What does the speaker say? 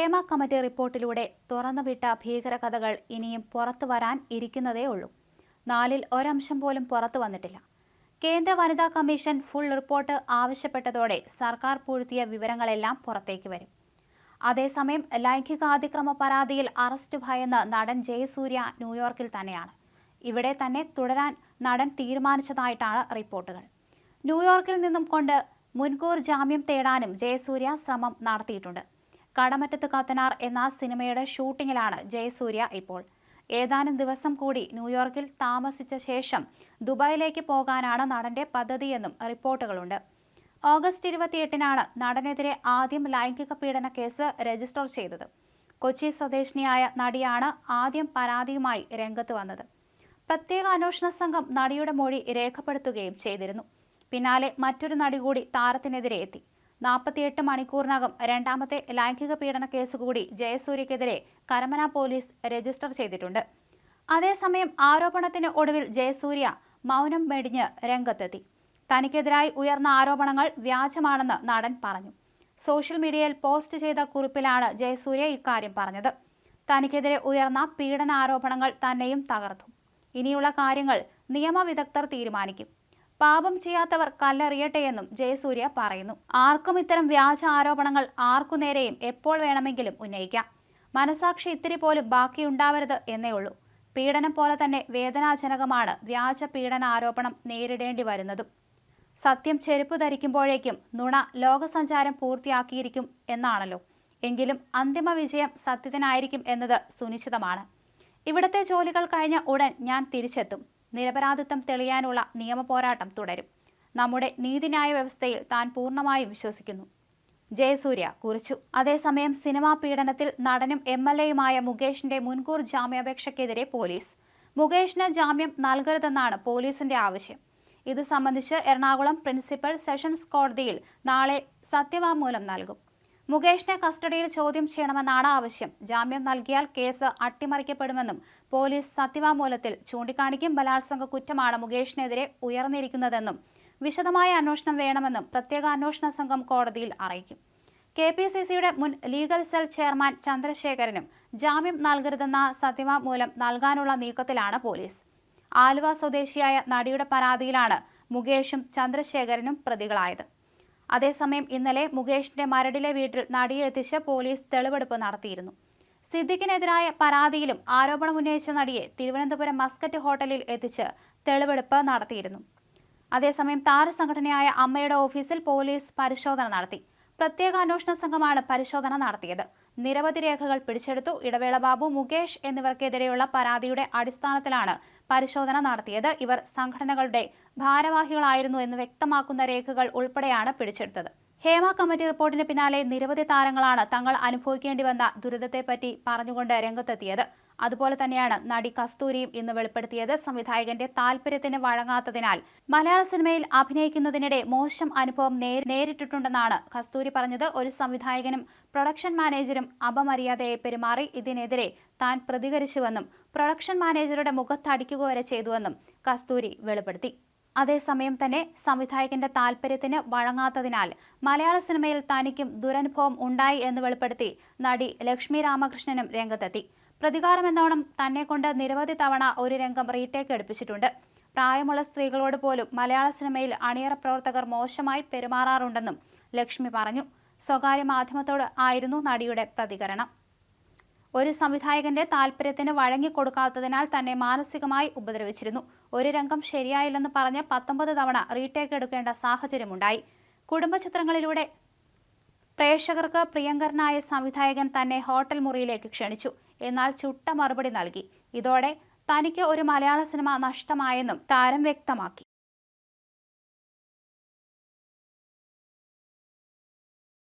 Hema committee റിപ്പോർട്ടിലൂടെ തുറന്നുവിട്ട ഭീകരകഥകൾ ഇനിയും പുറത്തു വരാൻ ഇരിക്കുന്നതേ ഉള്ളൂ. നാലിൽ ഒരംശം പോലും പുറത്തു വന്നിട്ടില്ല. കേന്ദ്ര വനിതാ കമ്മീഷൻ ഫുൾ റിപ്പോർട്ട് ആവശ്യപ്പെട്ടതോടെ സർക്കാർ പൂഴ്ത്തിയ വിവരങ്ങളെല്ലാം പുറത്തേക്ക് വരും. അതേസമയം ലൈംഗികാതിക്രമ പരാതിയിൽ അറസ്റ്റ് ഭയന്ന് നടൻ ജയസൂര്യ ന്യൂയോർക്കിൽ തന്നെയാണ്. ഇവിടെ തന്നെ തുടരാൻ നടൻ തീരുമാനിച്ചതായിട്ടാണ് റിപ്പോർട്ടുകൾ. ന്യൂയോർക്കിൽ നിന്നും കൊണ്ട് മുൻകൂർ ജാമ്യം തേടാനും ജയസൂര്യ ശ്രമം നടത്തിയിട്ടുണ്ട്. കടമറ്റത്ത് കത്തനാർ എന്ന സിനിമയുടെ ഷൂട്ടിങ്ങിലാണ് ജയസൂര്യ ഇപ്പോൾ. ഏതാനും ദിവസം കൂടി ന്യൂയോർക്കിൽ താമസിച്ച ശേഷം ദുബായിലേക്ക് പോകാനാണ് നടന്റെ പദ്ധതിയെന്നും റിപ്പോർട്ടുകളുണ്ട്. ഓഗസ്റ്റ് ഇരുപത്തിയെട്ടിനാണ് നടനെതിരെ ആദ്യം ലൈംഗിക പീഡന കേസ് രജിസ്റ്റർ ചെയ്തത്. കൊച്ചി സ്വദേശിനിയായ നടിയാണ് ആദ്യം പരാതിയുമായി രംഗത്ത് വന്നത്. പ്രത്യേക അന്വേഷണ സംഘം നടിയുടെ മൊഴി രേഖപ്പെടുത്തുകയും ചെയ്തിരുന്നു. പിന്നാലെ മറ്റൊരു നടി കൂടി താരത്തിനെതിരെ എത്തി. നാൽപ്പത്തിയെട്ട് മണിക്കൂറിനകം രണ്ടാമത്തെ ലൈംഗിക പീഡന കേസ് കൂടി ജയസൂര്യക്കെതിരെ കരമന പോലീസ് രജിസ്റ്റർ ചെയ്തിട്ടുണ്ട്. അതേസമയം ആരോപണത്തിന് ഒടുവിൽ ജയസൂര്യ മൗനം മെടിഞ്ഞ് രംഗത്തെത്തി. തനിക്കെതിരായി ഉയർന്ന ആരോപണങ്ങൾ വ്യാജമാണെന്ന് നടൻ പറഞ്ഞു. സോഷ്യൽ മീഡിയയിൽ പോസ്റ്റ് ചെയ്ത കുറിപ്പിലാണ് ജയസൂര്യ ഇക്കാര്യം പറഞ്ഞത്. തനിക്കെതിരെ ഉയർന്ന പീഡന ആരോപണങ്ങൾ തന്നെയും തകർത്തു. ഇനിയുള്ള കാര്യങ്ങൾ നിയമവിദഗ്ധർ തീരുമാനിക്കും. പാപം ചെയ്യാത്തവർ കല്ലെറിയട്ടെയെന്നും ജയസൂര്യ പറയുന്നു. ആർക്കും ഇത്തരം വ്യാജ ആരോപണങ്ങൾ ആർക്കുനേരെയും എപ്പോൾ വേണമെങ്കിലും ഉന്നയിക്കാം. മനസാക്ഷി ഇത്തിരി പോലും ബാക്കിയുണ്ടാവരുത് എന്നേ ഉള്ളൂ. പീഡനം പോലെ തന്നെ വേദനാജനകമാണ് വ്യാജ പീഡന ആരോപണം നേരിടേണ്ടി വരുന്നതും. സത്യം ചെരുപ്പ് ധരിക്കുമ്പോഴേക്കും നുണ ലോകസഞ്ചാരം പൂർത്തിയാക്കിയിരിക്കും എന്നാണല്ലോ. എങ്കിലും അന്തിമ വിജയം സത്യത്തിനായിരിക്കും എന്നത് സുനിശ്ചിതമാണ്. ഇവിടത്തെ ജോലികൾ കഴിഞ്ഞ ഉടൻ ഞാൻ തിരിച്ചെത്തും. നിരപരാധിത്വം തെളിയാനുള്ള നിയമപോരാട്ടം തുടരും. നമ്മുടെ നീതിന്യായ വ്യവസ്ഥയിൽ താൻ പൂർണമായും വിശ്വസിക്കുന്നു. ജയസൂര്യ കുറിച്ചു. അതേസമയം സിനിമാ പീഡനത്തിൽ നടനും എം എൽ എയുമായ മുകേഷിന്റെ മുൻകൂർ ജാമ്യാപേക്ഷയ്ക്കെതിരെ പോലീസ്. മുകേഷിന് ജാമ്യം നൽകരുതെന്നാണ് പോലീസിന്റെ ആവശ്യം. ഇത് സംബന്ധിച്ച് എറണാകുളം പ്രിൻസിപ്പൽ സെഷൻസ് കോടതിയിൽ നാളെ സത്യവാങ്മൂലം നൽകും. മുകേഷിനെ കസ്റ്റഡിയിൽ ചോദ്യം ചെയ്യണമെന്നാണ് ആവശ്യം. ജാമ്യം നൽകിയാൽ കേസ് അട്ടിമറിക്കപ്പെടുമെന്നും പോലീസ് സത്യവാങ്മൂലത്തിൽ ചൂണ്ടിക്കാണിക്കും ബലാത്സംഗ കുറ്റമാണ് മുകേഷിനെതിരെ ഉയർന്നിരിക്കുന്നതെന്നും വിശദമായ അന്വേഷണം വേണമെന്നും പ്രത്യേക അന്വേഷണ സംഘം കോടതിയിൽ അറിയിക്കും. കെ പി സി സിയുടെ മുൻ ലീഗൽ സെൽ ചെയർമാൻ ചന്ദ്രശേഖരനും ജാമ്യം നൽകരുതെന്ന സത്യവാങ്മൂലം നൽകാനുള്ള നീക്കത്തിലാണ് പോലീസ്. ആലുവ സ്വദേശിയായ നടിയുടെ പരാതിയിലാണ് മുകേഷും ചന്ദ്രശേഖരനും പ്രതികളായത്. അതേസമയം ഇന്നലെ മുകേഷിന്റെ മരടിലെ വീട്ടിൽ നടിയെ എത്തിച്ച് പോലീസ് തെളിവെടുപ്പ് നടത്തിയിരുന്നു. സിദ്ദിഖിനെതിരായ പരാതിയിലും ആരോപണമുന്നയിച്ച നടിയെ തിരുവനന്തപുരം മസ്കറ്റ് ഹോട്ടലിൽ എത്തിച്ച് തെളിവെടുപ്പ് നടത്തിയിരുന്നു. അതേസമയം താരസംഘടനയായ അമ്മയുടെ ഓഫീസിൽ പോലീസ് പരിശോധന നടത്തി. പ്രത്യേക അന്വേഷണ സംഘമാണ് പരിശോധന നടത്തിയത്. നിരവധി രേഖകൾ പിടിച്ചെടുത്തു. ഇടവേള ബാബു മുകേഷ് എന്നിവർക്കെതിരെയുള്ള പരാതിയുടെ അടിസ്ഥാനത്തിലാണ് പരിശോധന നടത്തിയത്. ഇവർ സംഘടനകളുടെ ഭാരവാഹികളായിരുന്നു എന്ന് വ്യക്തമാക്കുന്ന രേഖകൾ ഉൾപ്പെടെയാണ് പിടിച്ചെടുത്തത്. ഹേമ കമ്മിറ്റി റിപ്പോർട്ടിന് പിന്നാലെ നിരവധി താരങ്ങളാണ് തങ്ങൾ അനുഭവിക്കേണ്ടി വന്ന ദുരിതത്തെപ്പറ്റി പറഞ്ഞുകൊണ്ട് രംഗത്തെത്തിയത്. അതുപോലെ തന്നെയാണ് നടി കസ്തൂരിയും ഇന്ന് വെളിപ്പെടുത്തിയത്. സംവിധായകന്റെ താല്പര്യത്തിന് വഴങ്ങാത്തതിനാൽ മലയാള സിനിമയിൽ അഭിനയിക്കുന്നതിനിടെ മോശം അനുഭവം നേരിട്ടിട്ടുണ്ടെന്നാണ് കസ്തൂരി പറഞ്ഞത്. ഒരു സംവിധായകനും പ്രൊഡക്ഷൻ മാനേജരും അപമര്യാദയെ പെരുമാറി. ഇതിനെതിരെ താൻ പ്രതികരിച്ചുവെന്നും പ്രൊഡക്ഷൻ മാനേജറുടെ മുഖത്തടിക്കുക വരെ ചെയ്തുവെന്നും കസ്തൂരി വെളിപ്പെടുത്തി. അതേസമയം തന്നെ സംവിധായകന്റെ താല്പര്യത്തിന് വഴങ്ങാത്തതിനാൽ മലയാള സിനിമയിൽ തനിക്കും ദുരനുഭവം ഉണ്ടായി എന്ന് വെളിപ്പെടുത്തി നടി ലക്ഷ്മി രാമകൃഷ്ണനും രംഗത്തെത്തി. പ്രതികാരമെന്നോണം തന്നെ കൊണ്ട് നിരവധി തവണ ഒരു രംഗം റീടേക്ക് എടുപ്പിച്ചിട്ടുണ്ട്. പ്രായമുള്ള സ്ത്രീകളോട് പോലും മലയാള സിനിമയിൽ അണിയറ പ്രവർത്തകർ മോശമായി പെരുമാറാറുണ്ടെന്നും ലക്ഷ്മി പറഞ്ഞു. സ്വകാര്യ മാധ്യമത്തോട് ആയിരുന്നു നടിയുടെ പ്രതികരണം. ഒരു സംവിധായകന്റെ താല്പര്യത്തിന് വഴങ്ങിക്കൊടുക്കാത്തതിനാൽ തന്നെ മാനസികമായി ഉപദ്രവിച്ചിരുന്നു. ഒരു രംഗം ശരിയായില്ലെന്ന് പറഞ്ഞ് പത്തൊമ്പത് തവണ റീടേക്ക് എടുക്കേണ്ട സാഹചര്യമുണ്ടായി. കുടുംബചിത്രങ്ങളിലൂടെ പ്രേക്ഷകർക്ക് പ്രിയങ്കരനായ സംവിധായകൻ തന്നെ ഹോട്ടൽ മുറിയിലേക്ക് ക്ഷണിച്ചു. എന്നാൽ ചുട്ട മറുപടി നൽകി. ഇതോടെ തനിക്ക് ഒരു മലയാള സിനിമ നഷ്ടമായെന്നും താരം വ്യക്തമാക്കി.